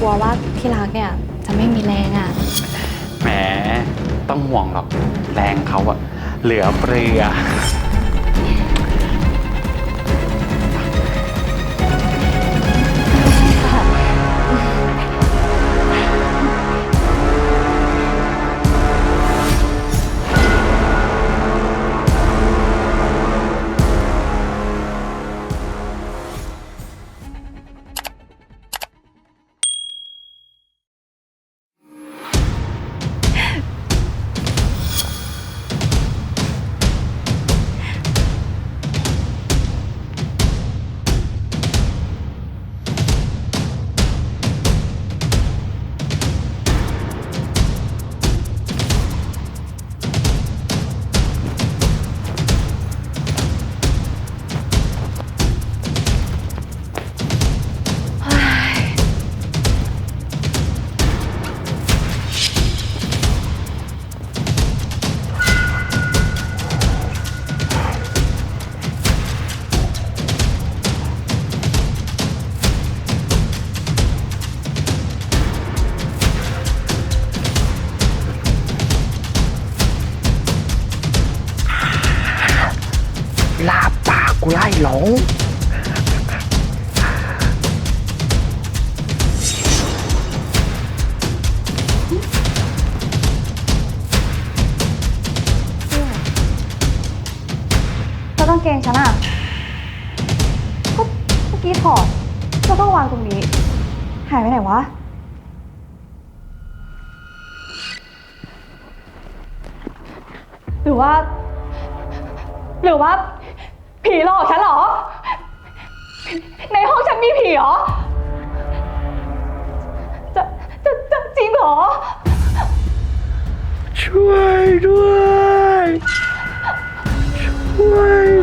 กลัวว่าที่รักเนี่ยจะไม่มีแรงอะ แหม ต้องห่วงหรอก แรงเขาอะเหลือเปลือางเกงฉันอะก็เมื่อกี้ถอดแล้วก็วางตรงนี้ หายไปไหนวะ หรือว่า หรือว่า ผีหลอกฉันเหรอ ในห้องฉันมีผีเหรอ จะจะจะจริงเหรอ ช่วยด้วย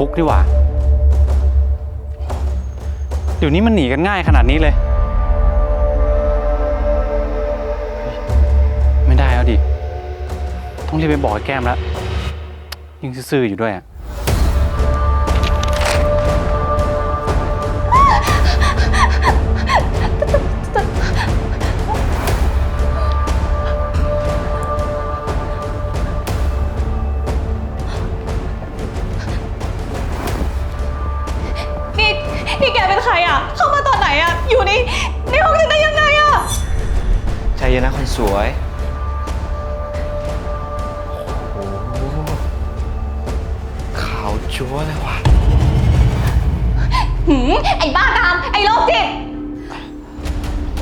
คุกดีกว่า เดี๋ยวนี้มันหนีกันง่ายขนาดนี้เลยเฮ้ยไม่ได้แล้วดิ ต้องรีบไปบอกไอ้แก้มแล้ว ยังซื่อๆอยู่ด้วยอะาวจั๊วเลยว่ะหืมไอ้บ้ากามไอ้โรคจิต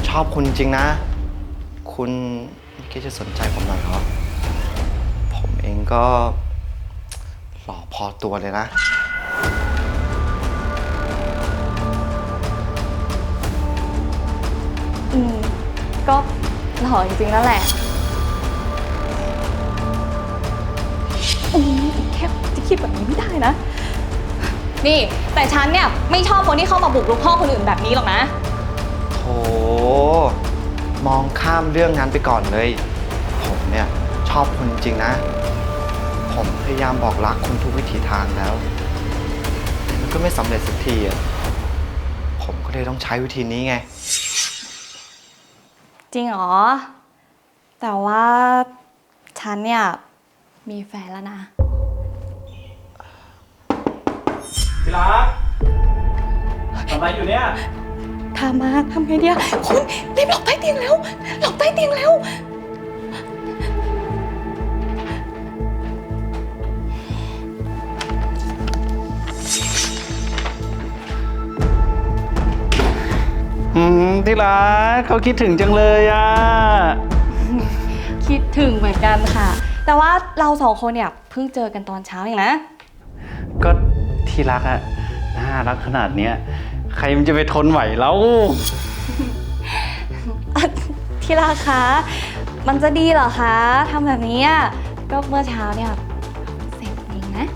ชอบคุณจริงนะ คุณไม่คิดจะสนใจผมหน่อยเหรอ ผมเองก็หล่อพอตัวเลยนะ อืม ก็หล่อจริงๆนั่นแหละอืมแค่จะคิดแบบนี้ไม่ได้นะ นี่ แต่ฉันเนี่ยไม่ชอบคนที่เข้ามาบุกรุกห้องคนอื่นแบบนี้หรอกนะ โถมองข้ามเรื่องนั้นไปก่อนเลย ผมเนี่ยชอบคุณจริงนะ ผมพยายามบอกรักคุณทุกวิถีทางแล้วแต่มันก็ไม่สำเร็จสักทีอะผมก็เลยต้องใช้วิธีนี้ไง จริงเหรอ แต่ว่าฉันเนี่ยมีแฟนแล้วนะ พี่รักทำอะไรอยู่เนี่ย ทามาทำไงเดียคุณรีบหลบใต้เตียงแล้ว หลบใต้เตียงแล้ว อืมที่รักเขาคิดถึงจังเลยอะ คิดถึงเหมือนกันค่ะ แต่ว่าเราสองคนเนี่ยเพิ่งเจอกันตอนเช้าเองนะ ก็ ที่รักอะน่ารักขนาดเนี้ยใครมันจะไปทนไหวแล้วที่รักคะมันจะดีเหรอคะทำแบบนี้อะก็เมื่อเช้าเนี่ยเสร็จเองนะ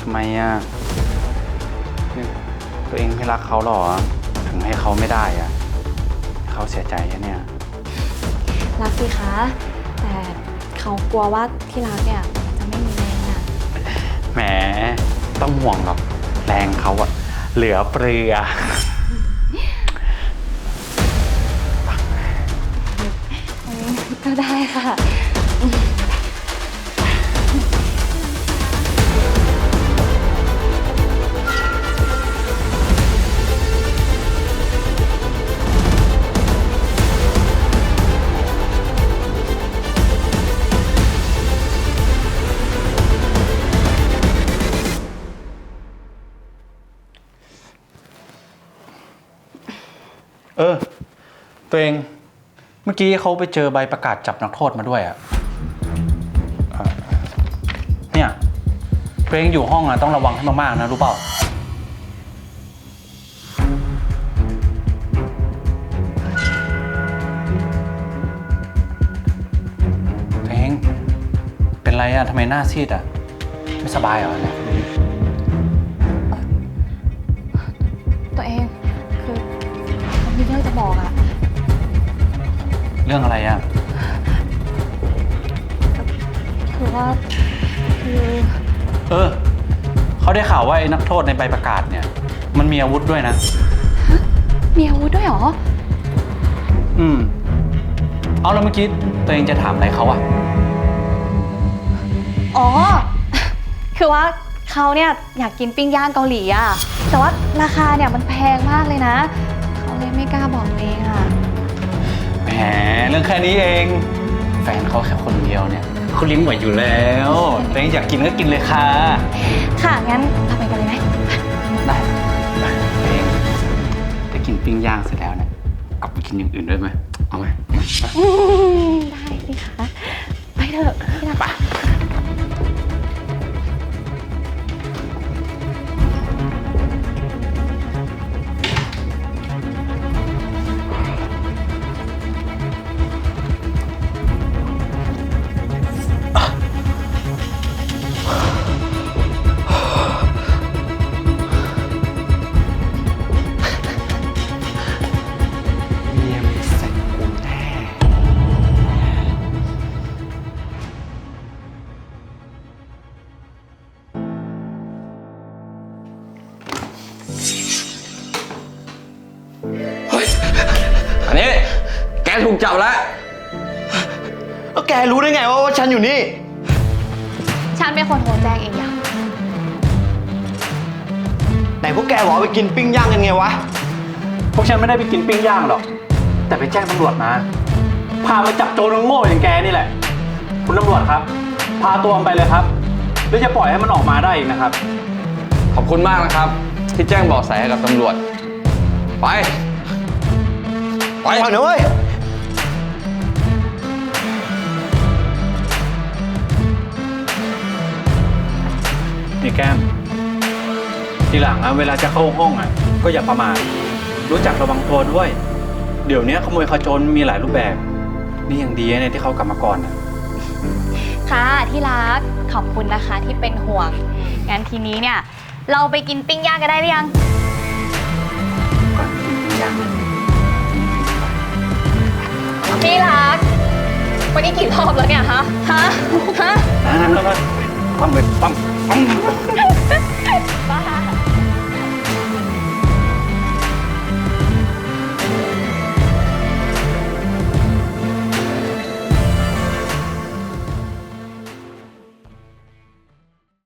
ทำไมอะนี่ตัวเองไม่รักเขาหรอ ถึงให้เขาไม่ได้อะ เขาเสียใจอะเนี่ย รักสิคะ แต่เขากลัวว่าที่รักเนี่ยจะไม่มีแรงอะแหม ต้องห่วงหรอกแรงเขาอะเหลือเปลือ ก็ได้ค่ะ เออ ตัวเองเมื่อกี้เขาไปเจอใบประกาศจับนักโทษมาด้วยอะเอ่อเนี่ยตัวเองอยู่ห้องอะต้องระวังให้มากๆนะรู้เปล่า ตัวเองเป็นไรอะทำไมหน้าซีดอะไม่สบายเหรอเนี่ยตัวเอง จะบอกอะเรื่องอะไรอะคือว่าคือเออ เขาได้ข่าวว่าไอ้นักโทษในใบประกาศเนี่ย มันมีอาวุธด้วยนะ มีอาวุธด้วยเหรอ อืม เอาแล้วเมื่อกี้ตัวเองจะถามอะไรเขาอะอ๋อ คือว่าเขาเนี่ยอยากกินปิ้งย่างเกาหลีอะแต่ว่าราคาเนี่ยมันแพงมากเลยนะ เขาเลยไม่กล้าบอกเองอะแหมเรื่องแค่นี้เอง แฟนเขาแค่คนเดียวเนี่ยเขาลิ้มไหวอยู่แล้วตัวเองอยากกินก็กินเลยค่ะ ค่ะ งั้นเราไปกันเลยไหมได้ได้ตัวเองได้กินปิ้งย่างเสร็จแล้วเนี่ยกลับไปกินอย่างอื่นด้วยไหมเอาไหมอืมได้สิคะไปเถอะพี่รั ถูกจับแล้ว แล้วแกรู้ได้ไงว่าว่าฉันอยู่นี่ ฉันเป็นคนโทรแจ้งเองอย่างไหนพวกแกบอกว่าไปกินปิ้งย่างกันไงวะ พวกฉันไม่ได้ไปกินปิ้งย่างหรอก แต่ไปแจ้งตำรวจมา พามาจับโจรโง่อย่างแกนี่แหละ คุณตำรวจครับ พาตัวมันไปเลยครับหรือจะปล่อยให้มันออกมาได้อีกนะครับ ขอบคุณมากนะครับ ที่แจ้งเบาะแสให้กับตำรวจ ไป ไป ไปก่อนนะเว้ย นี่แก้ม ทีหลังอะเวลาจะเข้าห้องอะก็อย่าประมาทรู้จักระวังตัวด้วย เดี๋ยวนี้ขโมยขโจรมีหลายรูปแบบ นี่ยังดีนะเนี่ยที่เขากลับมาก่อนอะค่ะที่รักขอบคุณนะคะที่เป็นห่วงงั้นทีนี้เนี่ย เราไปกินปิ้งย่างกันได้หรือยังก่อนกินปิ้งย่างเลยที่รักวันนี้กี่รอบแล้วเนี่ยฮะฮะฮะนั่นนั่นนั่น ปั๊มเลยปั๊มปั๊ม